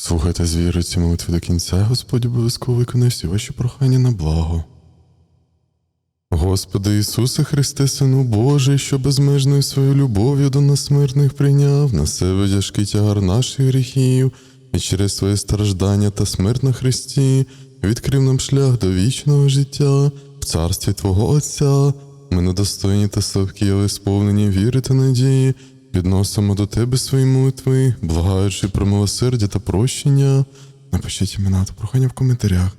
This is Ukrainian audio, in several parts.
Слухайте з вірою ці молитви до кінця, Господь обов'язково виконає всі ваші прохання на благо. Господи Ісусе Христе, Сину Божий, що безмежною своєю любов'ю до нас смертних прийняв на себе тяжкий тягар наших гріхів і через своє страждання та смерть на Христі відкрив нам шлях до вічного життя в царстві Твого Отця. Ми недостойні та слабкі, але сповнені віри та надії, відносимо до Тебе свої молитви, благаючи про милосердя та прощення. Напишіть імена та прохання в коментарях.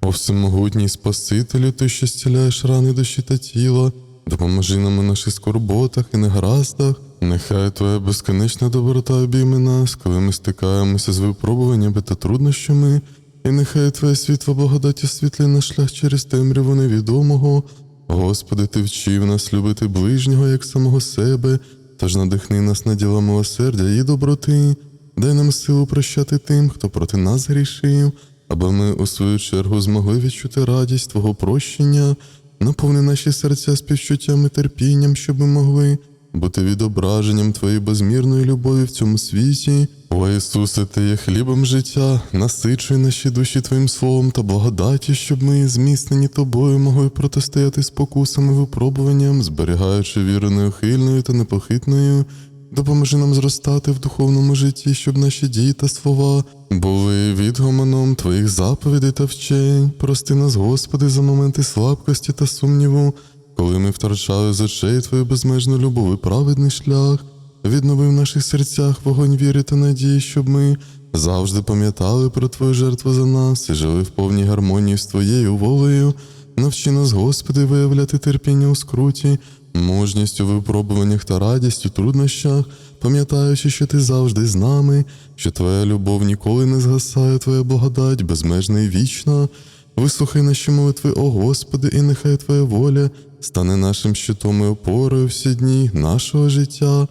О всемогутній Спасителю, ти, що зціляєш рани душі та тіла, допоможи нам у наших скорботах і негараздах. Нехай Твоя безконечна доброта обійме нас, коли ми стикаємося з випробуваннями та труднощами, і нехай Твоє світло благодаті світлі наш шлях через темряву невідомого. Господи, Ти вчив нас любити ближнього як самого себе, тож надихни нас на діла милосердя і доброти. Дай нам силу прощати тим, хто проти нас грішив, аби ми у свою чергу змогли відчути радість Твого прощення, наповни наші серця співчуттям і терпінням, щоб ми могли бути відображенням Твоєї безмірної любові в цьому світі. О Ісусе, Ти є хлібом життя, насичуй наші душі Твоїм словом та благодаті, щоб ми, зміцнені Тобою, могли протистояти спокусам і випробуванням, зберігаючи віру неухильною та непохитною. Допоможи нам зростати в духовному житті, щоб наші дії та слова були відгомоном Твоїх заповідей та вчень. Прости нас, Господи, за моменти слабкості та сумніву, коли ми втрачали з очей Твою безмежну любов і праведний шлях. Віднови в наших серцях вогонь віри та надії, щоб ми завжди пам'ятали про Твою жертву за нас і жили в повній гармонії з Твоєю волею. Навчи нас, Господи, виявляти терпіння у скруті, мужність у випробуваннях та радість у труднощах, пам'ятаючи, що ти завжди з нами, що Твоя любов ніколи не згасає, Твоя благодать безмежна і вічна. Вислухай наші молитви, о Господи, і нехай Твоя воля стане нашим щитом і опорою всі дні нашого життя.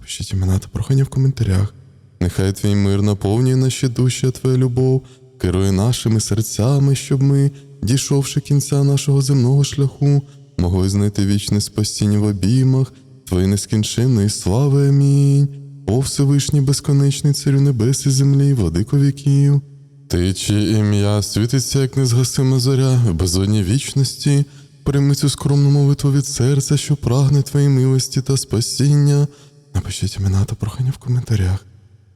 Пишіть імена та прохання в коментарях. Нехай твій мир наповнює наші душі, а твоя любов керує нашими серцями, щоб ми, дійшовши кінця нашого земного шляху, могли знайти вічне спасіння в обіймах Твоєї нескінченної слави. Амінь. О Всевишній безконечний царю небес і землі, владико віків. Ти, чиє ім'я світиться, як незгасима зоря, в безодні вічності, прийми цю скромну молитву від серця, що прагне твоєї милості та спасіння. Напишіть імена та прохання в коментарях.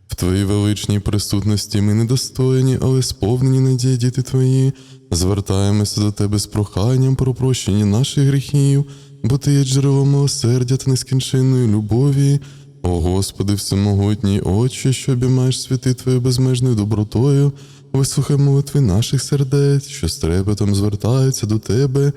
В Твоїй величній присутності ми недостойні, але сповнені надії діти Твої. Звертаємося до Тебе з проханням про прощення наших гріхів, бо Ти є джерелом милосердя та нескінченної любові. О Господи, всемогутній Отче, що обіймаєш світи Твоєю безмежною добротою, вислухай молитви наших сердець, що з трепетом звертаються до Тебе,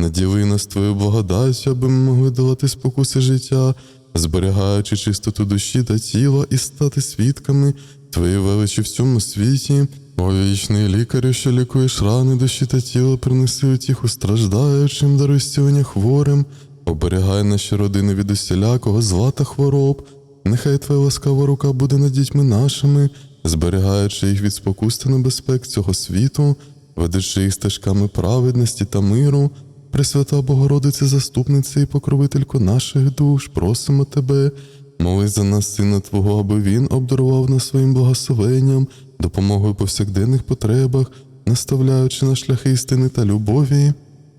наділи нас Твоєю благодаттю, аби ми могли долати спокуси життя, зберігаючи чистоту душі та тіла і стати свідками Твоєї величі в цьому світі. О вічний лікарю, що лікуєш рани душі та тіла, принеси утіху страждаючим, даруй зцілення хворим, оберігай наші родини від усілякого зла та хвороб. Нехай Твоя ласкава рука буде над дітьми нашими, зберігаючи їх від спокус та небезпек цього світу, ведучи їх стежками праведності та миру. Пресвята Богородице, заступниця і покровителько наших душ, просимо Тебе, молись за нас, Сина Твого, аби Він обдарував нас своїм благословенням, допомогою повсякденних потребах, наставляючи на шляхи істини та любові.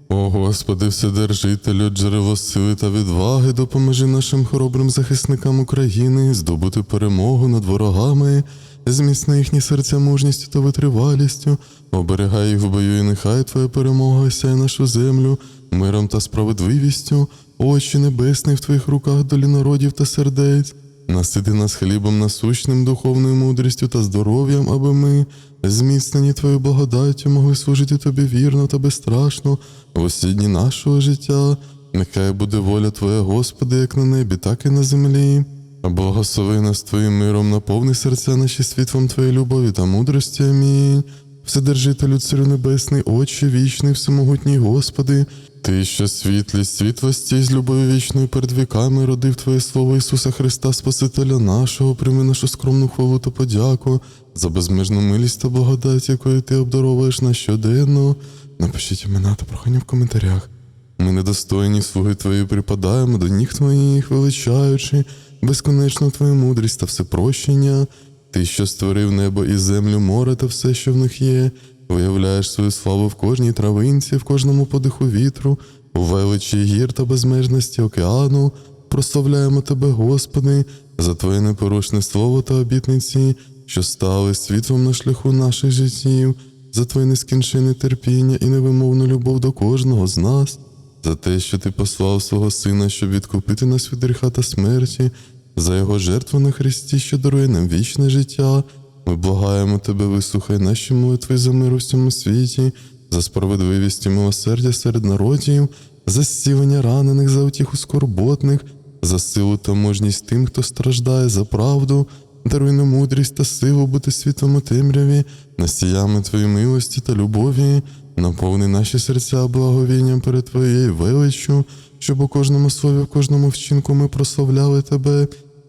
О Господи, Вседержителю, джерело сили та відваги, допоможи нашим хоробрим захисникам України здобути перемогу над ворогами, зміцни їхні серця мужністю та витривалістю, оберігай їх в бою, і нехай Твоя перемога осяє нашу землю миром та справедливістю, очі небесні в Твоїх руках долі народів та сердець. Насиди нас хлібом насущним, духовною мудрістю та здоров'ям, аби ми, зміцнені Твоєю благодаттю, могли служити Тобі вірно та безстрашно в усі дні нашого життя. Нехай буде воля Твоя, Господи, як на небі, так і на землі. Благослови нас Твоїм миром, наповни серця наші світлом Твоєї любові та мудрості. Амінь. Вседержителю Царю Небесний, Отче вічний, всемогутній Господи, Ти, що світлість, світлості з любові вічною перед віками родив Твоє Слово Ісуса Христа, Спасителя нашого, прийми нашу скромну хвалу та подяку за безмежну милість та благодать, якою Ти обдаровуєш нас щоденно. Напишіть імена та прохання в коментарях. Ми недостойні слуги Твої припадаємо до ніг Твоїх, величаючи безконечну Твою мудрість та всепрощення. Ти, що створив небо і землю, море та все, що в них є, виявляєш свою славу в кожній травинці, в кожному подиху вітру, у величі гір та безмежності океану. Прославляємо Тебе, Господи, за Твоє непорушне слово та обітниці, що стали світлом на шляху наших життів, за Твоє нескінченне терпіння і невимовну любов до кожного з нас, за те, що Ти послав свого Сина, щоб відкупити нас від гріха та смерті, за Його жертву на Христі, що дарує нам вічне життя. Ми благаємо Тебе, вислухай наші молитви за мир у всьому світі, за справедливість і милосердя серед народів, за зцілення ранених, за утіху скорботних, за силу та мужність тим, хто страждає за правду, даруй нам мудрість та силу бути світлом у темряві, носіями Твоєї милості та любові, наповни наші серця благовінням перед Твоєю величчю, щоб у кожному слові, в кожному вчинку ми прославляли Тебе.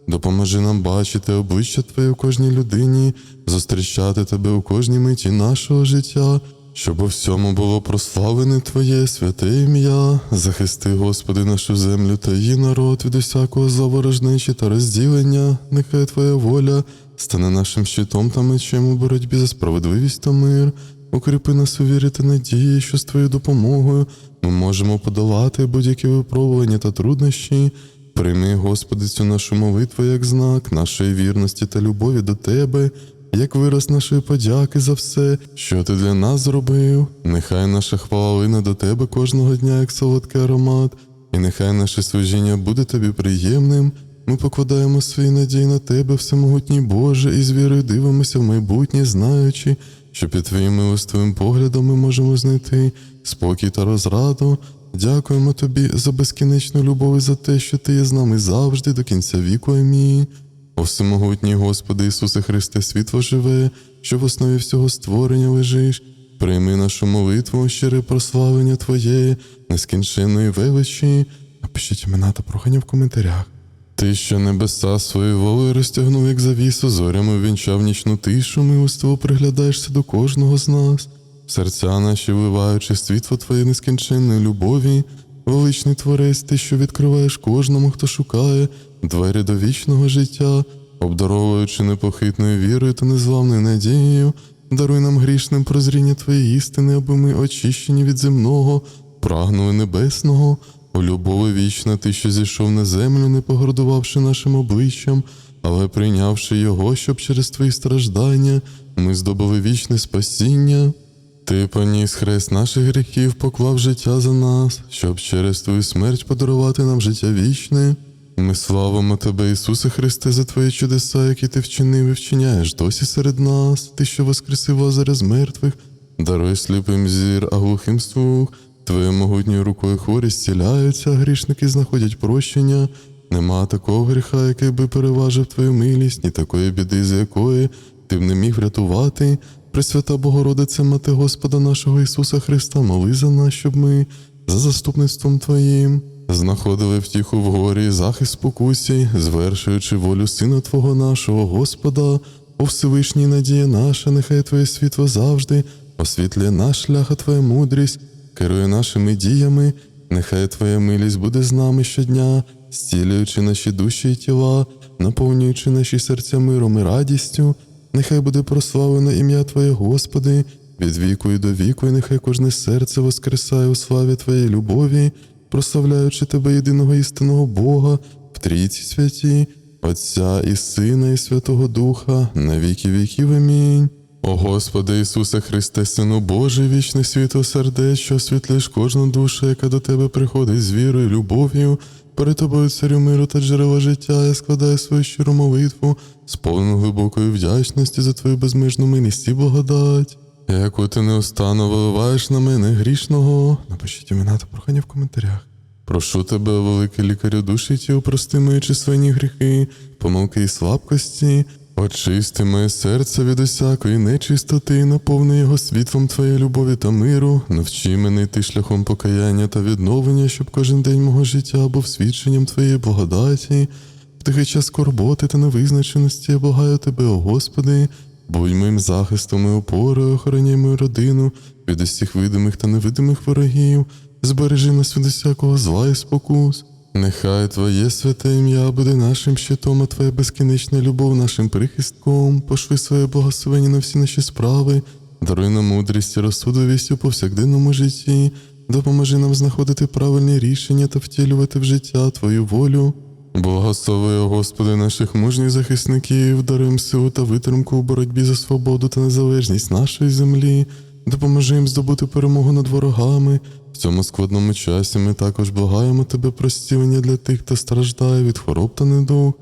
Допоможи нам бачити обличчя Твоє у кожній людині, зустрічати Тебе у кожній миті нашого життя, щоб у всьому було прославлене Твоє святе ім'я, захисти, Господи, нашу землю та її народ від усякого заворожнечі та розділення, нехай Твоя воля стане нашим щитом та мечем у боротьбі за справедливість та мир. Укріпи нас у вірі та надії, що з Твоєю допомогою ми можемо подолати будь-які випробування та труднощі. Прийми, Господи, цю нашу молитву як знак нашої вірності та любові до Тебе, як вираз нашої подяки за все, що Ти для нас зробив. Нехай наша хвала лине до Тебе кожного дня, як солодкий аромат, і нехай наше служіння буде Тобі приємним. Ми покладаємо свої надії на Тебе, всемогутній Боже, і з вірою дивимося в майбутнє, знаючи, що під Твоїм милостивим поглядом ми можемо знайти спокій та розраду. Дякуємо Тобі за безкінечну любов і за те, що Ти є з нами завжди до кінця віку. Амінь. О всемогутній Господи Ісусе Христе, світло живе, що в основі всього створення лежиш. Прийми нашу молитву, щире прославлення Твоєї, нескінченної величі. Напишіть імена та прохання в коментарях. Ти, що небеса своєю волею розтягнув, як завісу, зорями ввінчав нічну тишу, милостиво приглядаєшся до кожного з нас, серця наші вливаючи світло Твоєї нескінченної любові, величний творець, ти, що відкриваєш кожному, хто шукає двері до вічного життя, обдаровуючи непохитною вірою та незламною надією, даруй нам грішним прозріння Твоєї істини, аби ми, очищені від земного, прагнули небесного. У любові вічна ти, що зійшов на землю, не погордувавши нашим обличчям, але прийнявши його, щоб через твої страждання ми здобули вічне спасіння. Ти поніс хрест наших гріхів, поклав життя за нас, щоб через твою смерть подарувати нам життя вічне. Ми славимо Тебе, Ісусе Христе, за Твої чудеса, які ти вчинив і вчиняєш досі серед нас, Ти, що воскресив Лазаря з мертвих, даруй сліпим зір, а глухим слух. Твоєю могутньою рукою хворі зціляються, грішники знаходять прощення. Нема такого гріха, який би переважив твою милість, ні такої біди, з якої ти б не міг врятувати. Пресвята Богородице, Мати Господа нашого Ісуса Христа, моли за нас, щоб ми, за заступництвом Твоїм, знаходили втіху в горі, захист спокусі, звершуючи волю Сина Твого нашого Господа, о Всевишній надія наша, нехай Твоє світло завжди освітлює наш шлях, а Твоя мудрість керує нашими діями, нехай Твоя милість буде з нами щодня, зцілюючи наші душі і тіла, наповнюючи наші серця миром і радістю, нехай буде прославлено ім'я Твоє, Господи, від віку і до віку, і нехай кожне серце воскресає у славі Твоєї любові, прославляючи Тебе, єдиного істинного Бога, в трійці святі, Отця і Сина, і Святого Духа, на віки віків. Амінь. О Господи Ісусе Христе, Сину Божий, вічне світло сердець, що освітлиш кожну душу, яка до Тебе приходить з вірою, любов'ю. Перед тобою, царю миру та джерела життя, я складаю свою щиру молитву, сповнену глибокої вдячності за Твою безмежну милість і благодать, яку ти неустанно виливаєш на мене грішного. Напишіть імена та прохання в коментарях. Прошу тебе, великий лікарю душі тіл, прости мої численні гріхи, помилки і слабкості, очисти моє серце від усякої нечистоти, і наповни його світлом твоєї любові та миру, навчи мене йти шляхом покаяння та відновлення, щоб кожен день мого життя був свідченням твоєї благодаті. В такий час скорботи та невизначеності я благаю тебе, о Господи, будь моїм захистом і опорою, охороняй мою родину від усіх видимих та невидимих ворогів, збережи нас від усякого зла і спокус. Нехай Твоє святе ім'я буде нашим щитом, а Твоя безкінечна любов нашим прихистком. Пошли своє благословення на всі наші справи, даруй нам мудрість і розсудовість у повсякденному житті, допоможи нам знаходити правильні рішення та втілювати в життя Твою волю. Благослови, Господи, наших мужніх захисників, даруй силу та витримку у боротьбі за свободу та незалежність нашої землі, допоможи їм здобути перемогу над ворогами. В цьому складному часі ми також благаємо Тебе про зцілення для тих, хто страждає від хвороб та недуг.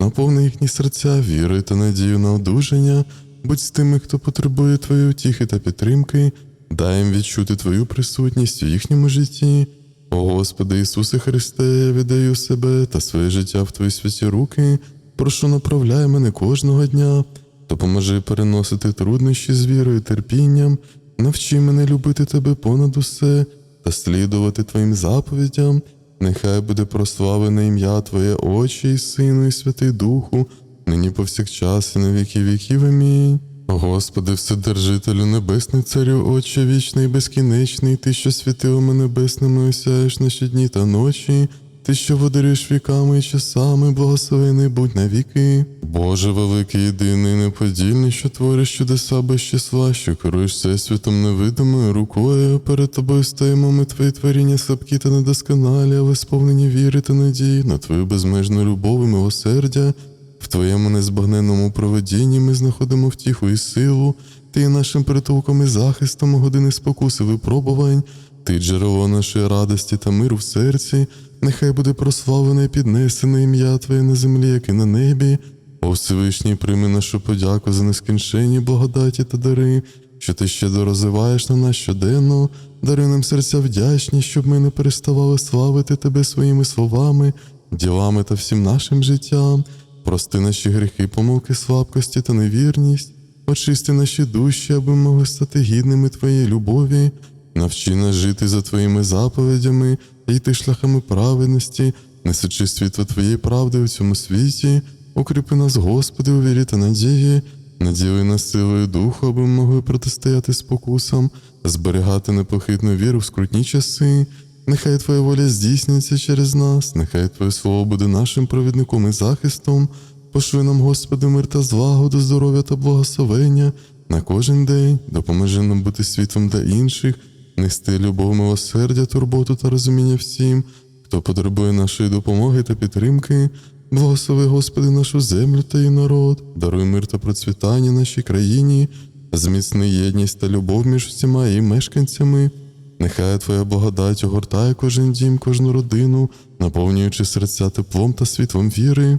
Наповни їхні серця вірою та надію на одужання, будь з тими, хто потребує Твоєї утіхи та підтримки, дай їм відчути Твою присутність у їхньому житті. О Господи Ісусе Христе, я віддаю себе та своє життя в Твої святі руки. Прошу, направляй мене кожного дня, допоможи переносити труднощі з вірою і терпінням, навчи мене любити Тебе понад усе та слідувати Твоїм заповідям. Нехай буде прославлене ім'я Твоє Отче і Сину, і Святий Духу, нині повсякчас і на віки віків. Амінь. Господи, Вседержителю Небесний Царю, Отче вічний безкінечний, Ти, що світилами небесними осяєш наші дні та ночі, Ти, що водарюєш віками і часами, благословений будь на віки. Боже великий, єдиний, неподільний, що твориш чудеса без числа, що керуєш всесвітом невидимою рукою, перед тобою стоїмо ми твої творіння слабкі та недосконалі, але сповнені віри та надії на твою безмежну любов і милосердя. В Твоєму незбагненному проведінні ми знаходимо втіху і силу, Ти є нашим притулком і захистом години спокуси випробувань, Ти джерело нашої радості та миру в серці, нехай буде прославлене і піднесене ім'я Твоє на землі, як і на небі. О Всевишній, прийми нашу подяку за нескінченні благодаті та дари, що ти щедро розвиваєш на нас щоденно, дари нам серця вдячні, щоб ми не переставали славити Тебе своїми словами, ділами та всім нашим життям. Прости наші гріхи, помилки, слабкості та невірність, очисти наші душі, аби ми могли стати гідними Твоєї любові, навчи нас жити за Твоїми заповідями і йти шляхами праведності, несучи світло Твоєї правди у цьому світі, укріпи нас, Господи, у вірі та надії, наділи нас силою духу, аби ми могли протистояти спокусам, зберігати непохитну віру в скрутні часи. Нехай Твоя воля здійсниться через нас, нехай Твоє слово буде нашим провідником і захистом. Пошли нам, Господи, мир та злагоду, здоров'я та благословення на кожен день, допоможи нам бути світлом для інших, нести любов, милосердя, турботу та розуміння всім, хто потребує нашої допомоги та підтримки. Благослови, Господи, нашу землю та її народ, даруй мир та процвітання нашій країні, зміцни єдність та любов між всіма її мешканцями. Нехай Твоя благодать огортає кожен дім, кожну родину, наповнюючи серця теплом та світлом віри.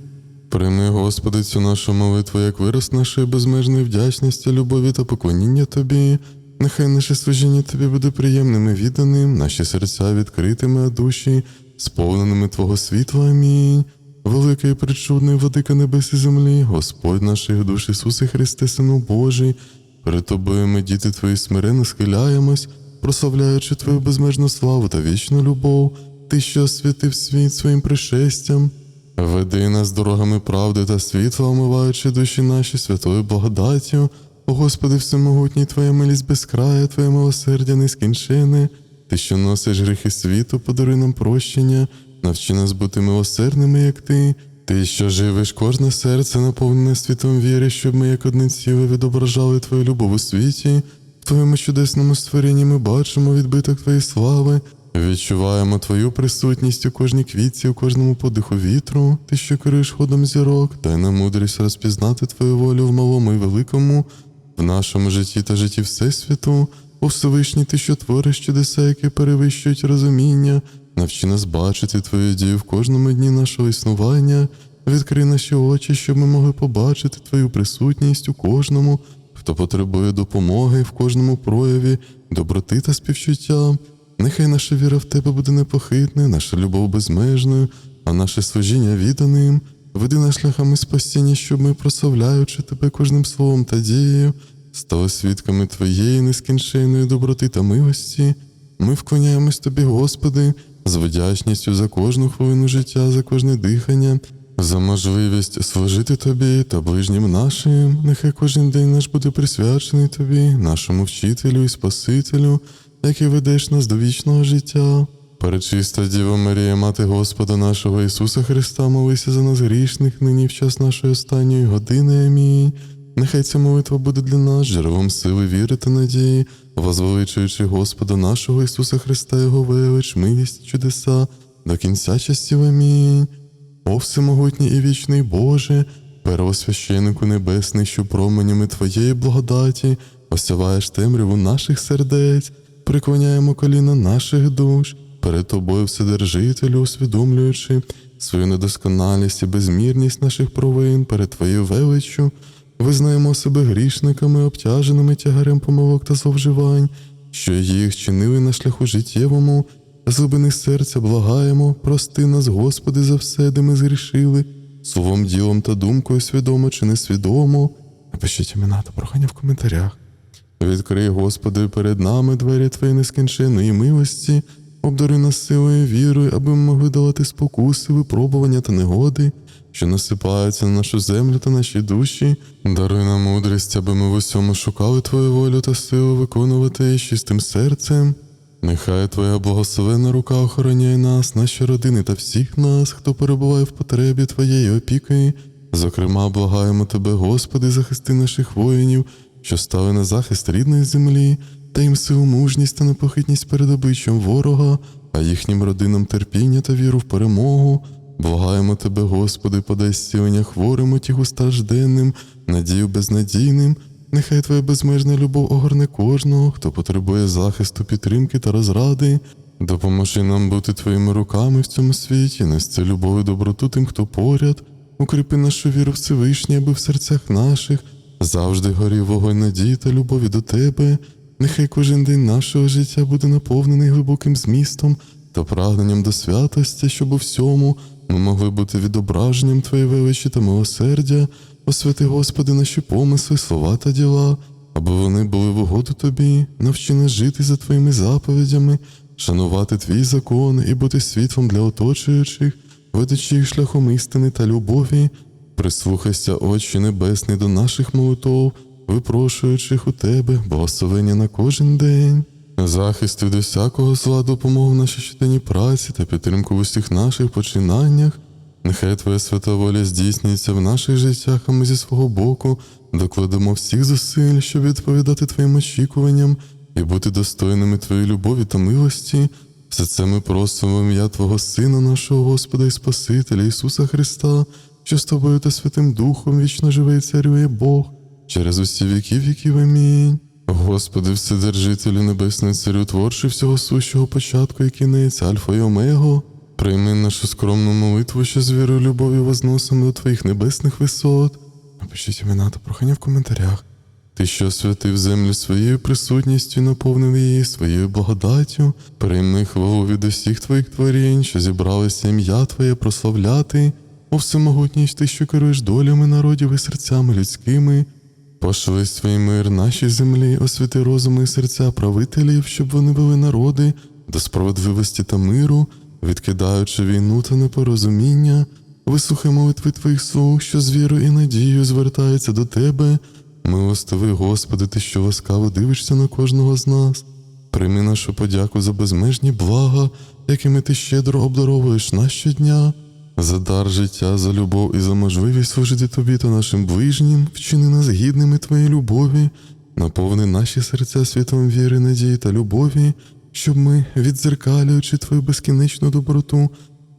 Прийми, Господи, цю нашу молитву, як вираз нашої безмежної вдячності, любові та поклоніння Тобі. Нехай наше служіння Тобі буде приємним і відданим, наші серця відкритими, а душі, сповненими Твого світла. Амінь. Великий і причудний владика небес і землі, Господь наших душ Ісусе Христе, Сину Божий, перед Тобою ми, діти Твої, смиренно схиляємось, прославляючи Твою безмежну славу та вічну любов, Ти, що освятив світ своїм пришестям. Веди нас дорогами правди та світла, омиваючи душі наші святою благодаттю. Господи, всемогутній Твоя милість безкрая, Твоє милосердя нескінчене. Ти, що носиш гріхи світу, подаруй нам прощення, навчи нас бути милосердними, як ти. Ти, що живиш кожне серце, наповнене світом віри, щоб ми, як одне ціле, відображали Твою любов у світі. В Твоєму чудесному створінні ми бачимо відбиток Твоєї слави, відчуваємо Твою присутність у кожній квітці, у кожному подиху вітру. Ти, що керуєш ходом зірок, дай нам мудрість розпізнати Твою волю в малому і великому, в нашому житті та житті Всесвіту. О Всевишній, Ти, що твориш чудеса, які перевищують розуміння, навчи нас бачити Твою дію в кожному дні нашого існування, відкрий наші очі, щоб ми могли побачити Твою присутність у кожному, хто потребує допомоги в кожному прояві, доброти та співчуття. Нехай наша віра в Тебе буде непохитною, наша любов безмежною, а наше служіння відданим. Веди нас шляхами спасіння, щоб ми, прославляючи Тебе кожним словом та дією, стали свідками Твоєї нескінченної доброти та милості. Ми вклоняємось Тобі, Господи, з вдячністю за кожну хвилину життя, за кожне дихання, за можливість служити Тобі та ближнім нашим. Нехай кожен день наш буде присвячений Тобі, нашому вчителю і Спасителю, який ведеш нас до вічного життя. Перечиста Діва Марія, Мати Господа нашого Ісуса Христа, молися за нас грішних, нині в час нашої останньої години. Амінь. Нехай ця молитва буде для нас джерелом сили, віри та надії, возвеличуючи Господа нашого Ісуса Христа, Його велич, милість, чудеса, до кінця часів. Амінь. О всемогутній і вічний Боже, первосвященику небесний, що променями Твоєї благодаті осяваєш темряву наших сердець, приклоняємо коліна наших душ, перед Тобою Вседержителю, усвідомлюючи свою недосконалість і безмірність наших провин перед Твоєю величчю, визнаємо себе грішниками, обтяженими тягарем помилок та зловживань, що їх чинили на шляху життєвому, з глибини серця благаємо, прости нас, Господи, за все, де ми згрішили, словом, ділом та думкою, свідомо чи несвідомо. Напишіть імена та прохання в коментарях. Відкрий, Господи, перед нами двері Твої нескінченної милості, обдари нас силою вірою, аби ми могли долати спокуси, випробування та негоди, що насипаються на нашу землю та наші душі. Даруй нам мудрість, аби ми в усьому шукали Твою волю та силу виконувати її чистим серцем. Нехай Твоя благословенна рука охороняє нас, наші родини та всіх нас, хто перебуває в потребі Твоєї опіки. Зокрема, благаємо Тебе, Господи, захисти наших воїнів, що стали на захист рідної землі, та їм силу мужність та непохитність перед обличчям ворога, а їхнім родинам терпіння та віру в перемогу. Благаємо Тебе, Господи, подай зцілення хворим, утіху стражденним, надію безнадійним. Нехай Твоя безмежна любов огорне кожного, хто потребує захисту, підтримки та розради. Допоможи нам бути Твоїми руками в цьому світі, нести любов і доброту тим, хто поряд. Укріпи нашу віру Всевишній, аби в серцях наших завжди горів вогонь надії та любові до Тебе. Нехай кожен день нашого життя буде наповнений глибоким змістом та прагненням до святості, щоб у всьому ми могли бути відображенням Твоєї величі та милосердя. Освяти, Господи, наші помисли, слова та діла, аби вони були в угоду Тобі, навчи нас жити за Твоїми заповідями, шанувати Твій закон і бути світлом для оточуючих, ведучи їх шляхом істини та любові. Прислухайся, Отче Небесний, до наших молитов, випрошуючих у Тебе благословення на кожен день. Захист від усякого зла, допомогу в нашій щоденній праці та підтримку в усіх наших починаннях. Нехай Твоя свята воля здійснюється в наших життях, а ми зі свого боку докладемо всіх зусиль, щоб відповідати Твоїм очікуванням і бути достойними Твоєї любові та милості. Все це ми просимо ім'я Твого Сина, нашого Господа і Спасителя Ісуса Христа, що з Тобою та Святим Духом вічно живе і царює Бог, через усі віки віків. Амінь. Господи, Вседержителю Небесний Царю, творчий всього сущого початку і кінець, Альфа і Омего, прийми нашу скромну молитву, що з вірою любов'ю возносимо до Твоїх небесних висот. Напишіть імена та прохання в коментарях. Ти, що святив землю своєю присутністю, наповнив її своєю благодаттю, прийми хвалу від усіх твоїх творінь, що зібралися ім'я Твоє прославляти, о всемогутність ти, що керуєш долями народів і серцями людськими. Пошли свій мир нашій землі, освіти розуми і серця правителів, щоб вони вели народи до справедливості та миру, відкидаючи війну та непорозуміння, вислухай молитви твоїх слуг, що з вірою і надією звертаються до тебе. Милостивий Господи, ти що ласкаво дивишся на кожного з нас. Прийми нашу подяку за безмежні блага, якими ти щедро обдаровуєш нас щодня, за дар життя, за любов і за можливість служити тобі та нашим ближнім, вчини нас гідними твоєї любові, наповни наші серця світом віри, надії та любові, щоб ми, відзеркалюючи твою безкінечну доброту,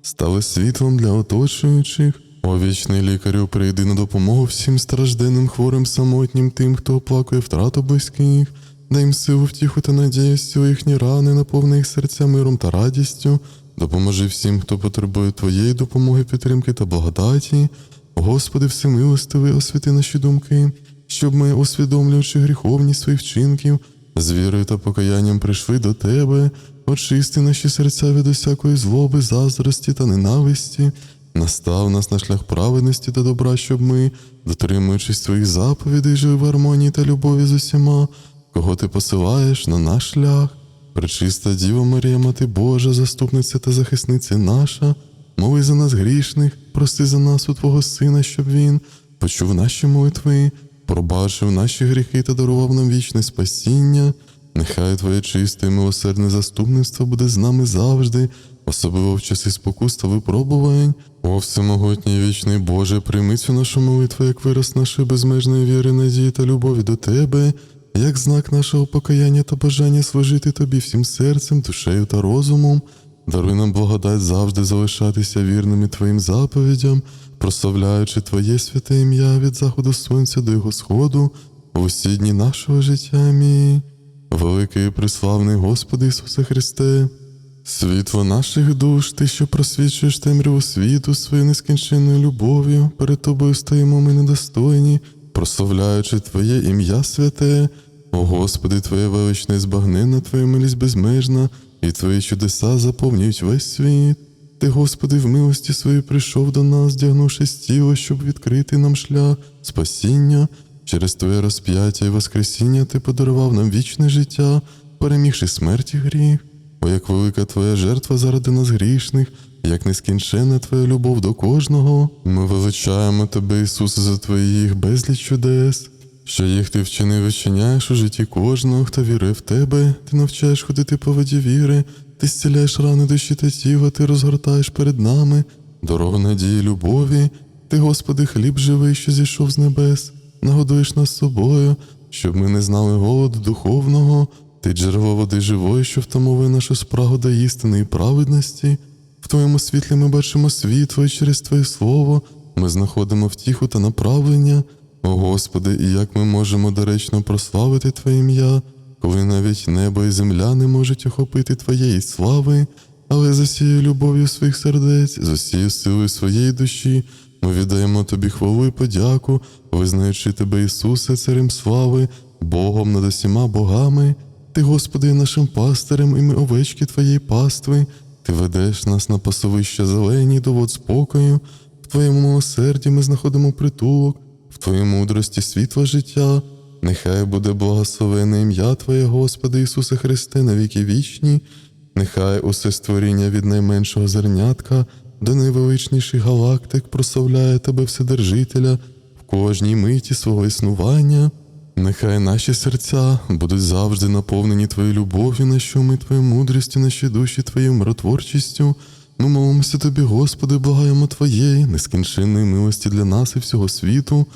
стали світлом для оточуючих. О вічний лікарю, прийди на допомогу всім стражденним, хворим, самотнім, тим, хто оплакує втрату близьких, дай їм силу, втіху та надію, їхні рани, наповни їх серця миром та радістю. Допоможи всім, хто потребує Твоєї допомоги, підтримки та благодаті. Господи, всемилостивий, освіти наші думки, щоб ми, усвідомлюючи гріховність своїх вчинків, з вірою та покаянням прийшли до Тебе, очисти наші серця від усякої злоби, заздрості та ненависті. Настав нас на шлях праведності та добра, щоб ми, дотримуючись твоїх заповідей, жили в гармонії та любові з усіма, кого ти посилаєш на наш шлях. Пречиста Діва Марія, Мати Божа, заступниця та захисниця наша, моли за нас грішних, прости за нас у Твого Сина, щоб Він почув наші молитви, пробачив наші гріхи та дарував нам вічне спасіння. Нехай Твоє чисте і милосердне заступництво буде з нами завжди, особливо в часи спокус та випробувань. О всемогутній вічний Боже, прийми цю нашу молитву, як вираз нашої безмежної віри, надії та любові до Тебе, як знак нашого покаяння та бажання служити Тобі всім серцем, душею та розумом. Даруй нам благодать завжди залишатися вірними Твоїм заповідям, прославляючи Твоє святе ім'я від заходу сонця до його сходу, в усі дні нашого життя. Амінь. Великий і приславний Господи Ісусе Христе, світло наших душ, Ти, що просвічуєш темряву світу своєю нескінченною любов'ю, перед Тобою стоїмо ми недостойні, прославляючи Твоє ім'я святе, о Господи, Твоє величне і Твоя милість безмежна, і Твої чудеса заповнюють весь світ. Ти, Господи, в милості своїй прийшов до нас, дягнувшись тіло, щоб відкрити нам шлях спасіння. Через Твоє розп'яття і Воскресіння Ти подарував нам вічне життя, перемігши смерть і гріх. О, як велика Твоя жертва заради нас грішних, як нескінченна Твоя любов до кожного. Ми величаємо Тебе, Ісусе, за Твоїх безліч чудес, що їх Ти вчинив і вчиняєш у житті кожного, хто вірує в Тебе, Ти навчаєш ходити по воді віри, Ти зціляєш рани душі та тіла, Ти розгортаєш перед нами дорогу надії, любові. Ти, Господи, хліб живий, що зійшов з небес, нагодуєш нас собою, щоб ми не знали голоду духовного, ти джерело води живої, що втамовує нашу спрагу до істини і праведності. В Твоєму світлі ми бачимо світло, і через Твоє Слово ми знаходимо втіху та направлення. О Господи, і як ми можемо доречно прославити Твоє ім'я, коли навіть небо і земля не можуть охопити Твоєї слави, але з усією любов'ю своїх сердець, з усією силою своєї душі, ми віддаємо Тобі хвалу і подяку, визнаючи Тебе, Ісусе, Царем слави, Богом над усіма богами. Ти, Господи, нашим пастирем, і ми овечки Твоєї пастви. Ти ведеш нас на пасовища зелені, до вод спокою. В Твоєму милосерді ми знаходимо притулок, в Твоїй мудрості світло життя. Нехай буде благословене ім'я Твоє, Господи Ісусе Христе, на віки вічні. Нехай усе створіння від найменшого зернятка до найвеличніших галактик прославляє Тебе Вседержителя в кожній миті свого існування. Нехай наші серця будуть завжди наповнені Твоєю любов'ю, на що ми Твоєю мудрістю, наші душі Твоєю миротворчістю. Ми молимося Тобі, Господи, благаємо Твоєї, нескінченної милості для нас і всього світу.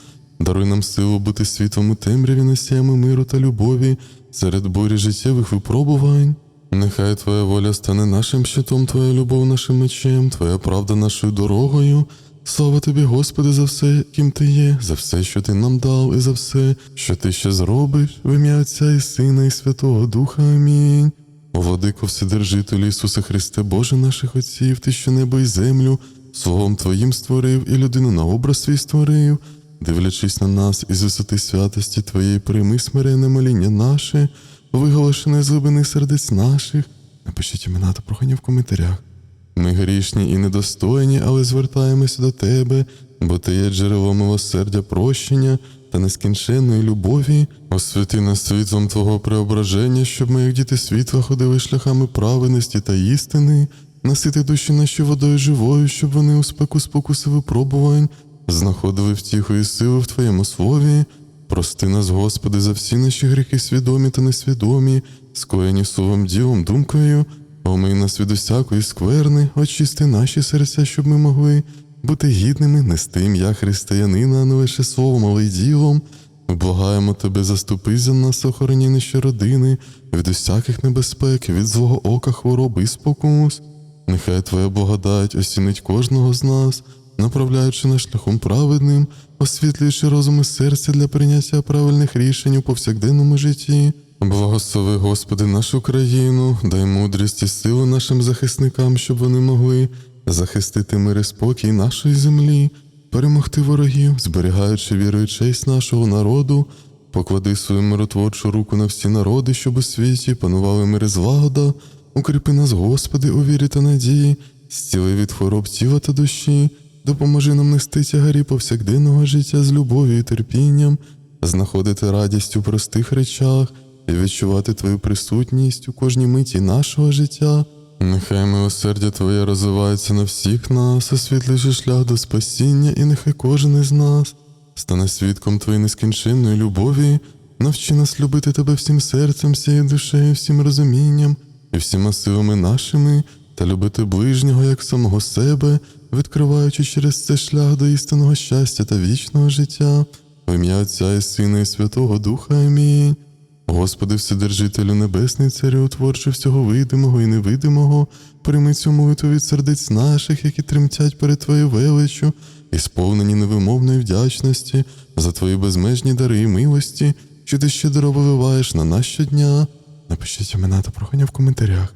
Даруй нам силу бути світом у темряві, носіями миру та любові серед бурі життєвих випробувань. Нехай Твоя воля стане нашим щитом, Твоя любов нашим мечем, Твоя правда нашою дорогою. Слава тобі, Господи, за все, ким ти є, за все, що ти нам дав, і за все, що ти ще зробиш, в ім'я Отця і Сина, і Святого Духа. Амінь. О, Владико, Вседержителю Ісусе Христе, Боже наших Отців, Ти що небо і землю, Словом Твоїм створив, і людину на образ свій створив, дивлячись на нас із висоти святості Твоєї, прийми смирене моління наше, виголошене з глибини сердець наших. Напишіть імена та прохання в коментарях. Ми грішні і недостойні, але звертаємося до Тебе, бо Ти є джерело милосердя, прощення та нескінченної любові. Освяти нас світлом Твого преображення, щоб як діти світла, ходили шляхами праведності та істини, насити душі наші водою живою, щоб вони у спеку спокуси випробувань, знаходили втіху і силу в Твоєму слові. Прости нас, Господи, за всі наші гріхи, свідомі та несвідомі, скоєні словом, ділом, думкою. Омий нас від усякої скверни, очисти наші серця, щоб ми могли бути гідними, нести ім'я християнина, а не лише словом, але й ділом. Ми благаємо тебе, заступи за нас, охороні наші родини, від усяких небезпек, від злого ока, хвороби і спокус. Нехай Твоя благодать осінить кожного з нас, направляючи нас шляхом праведним, освітлюючи розум і серце для прийняття правильних рішень у повсякденному житті. Благослови, Господи, нашу країну, дай мудрість і силу нашим захисникам, щоб вони могли захистити мир і спокій нашої землі, перемогти ворогів, зберігаючи віру і честь нашого народу, поклади свою миротворчу руку на всі народи, щоб у світі панували мир і злагода, укріпи нас, Господи, у вірі та надії, зціли від хвороб тіла та душі, допоможи нам нести тягарі повсякденного життя з любов'ю і терпінням, знаходити радість у простих речах і відчувати Твою присутність у кожній миті нашого життя. Нехай милосердя Твоє розвивається на всіх нас, освітлюючи шлях до спасіння, і нехай кожен із нас стане свідком Твоєї нескінченної любові. Навчи нас любити тебе всім серцем, всією душею, всім розумінням і всіма силами нашими, та любити ближнього як самого себе, відкриваючи через це шлях до істинного щастя та вічного життя. В ім'я Отця і Сина і Святого Духа. Амінь. Господи, Вседержителю Небесний, Царю, творче всього видимого і невидимого, прийми цю молитву від сердець наших, які тремтять перед Твоєю величчю, і сповнені невимовної вдячності за Твої безмежні дари і милості, що ти щедро виливаєш на нас щодня. Напишіть імена та прохання в коментарях.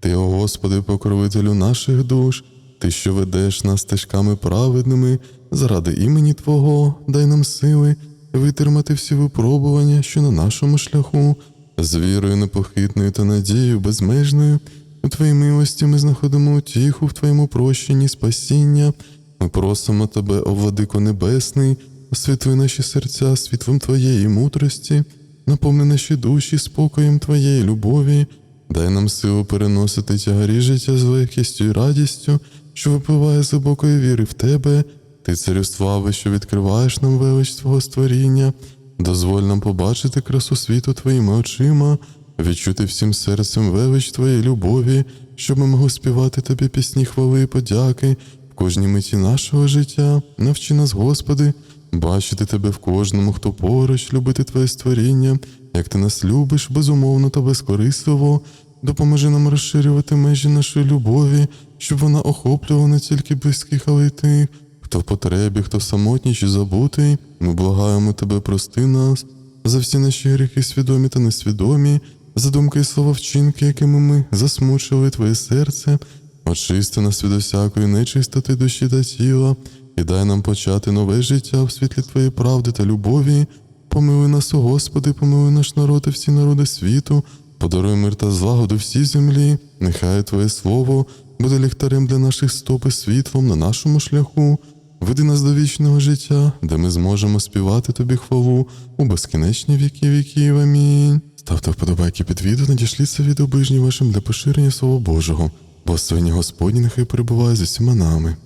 Ти, о Господи, покровителю наших душ, Ти, що ведеш нас стежками праведними, заради імені Твого, дай нам сили витримати всі випробування, що на нашому шляху, з вірою непохитною та надією безмежною. У Твоїй милості ми знаходимо утіху в Твоєму прощенні, спасіння. Ми просимо Тебе, о Владико Небесний, освітли наші серця світлом Твоєї мудрості, наповни наші душі спокоєм Твоєї любові. Дай нам силу переносити тягарі життя з легкістю і радістю, що випливає з глибокої віри в Тебе. Ти царю слави, що відкриваєш нам велич Твого створіння, дозволь нам побачити красу світу Твоїми очима, відчути всім серцем велич Твоєї любові, щоб ми могли співати Тобі пісні хвали і подяки в кожній миті нашого життя. Навчи нас, Господи, бачити Тебе в кожному, хто поруч, любити Твоє створіння, як Ти нас любиш, безумовно та безкорисливо. Допоможи нам розширювати межі нашої любові, щоб вона охоплювала не тільки близьких, але й тих, хто в потребі, хто самотній чи забутий. Ми благаємо Тебе, прости нас за всі наші гріхи, свідомі та несвідомі, за думки і слова вчинки, якими ми засмучили Твоє серце, очисти нас від усякої нечистоти душі та тіла, і дай нам почати нове життя в світлі Твоєї правди та любові. Помилуй нас, о Господи, помилуй наш народ і всі народи світу, подаруй мир та злагоду всій землі, нехай Твоє Слово буде ліхтарем для наших стоп і світлом на нашому шляху. Веди нас до вічного життя, де ми зможемо співати тобі хвалу у безкінечні віки віків. Амінь. Ставте вподобайки під відео, надішліться відео ближнім вашим для поширення Слова Божого. Благословення Господні нехай перебуває з усіма нами.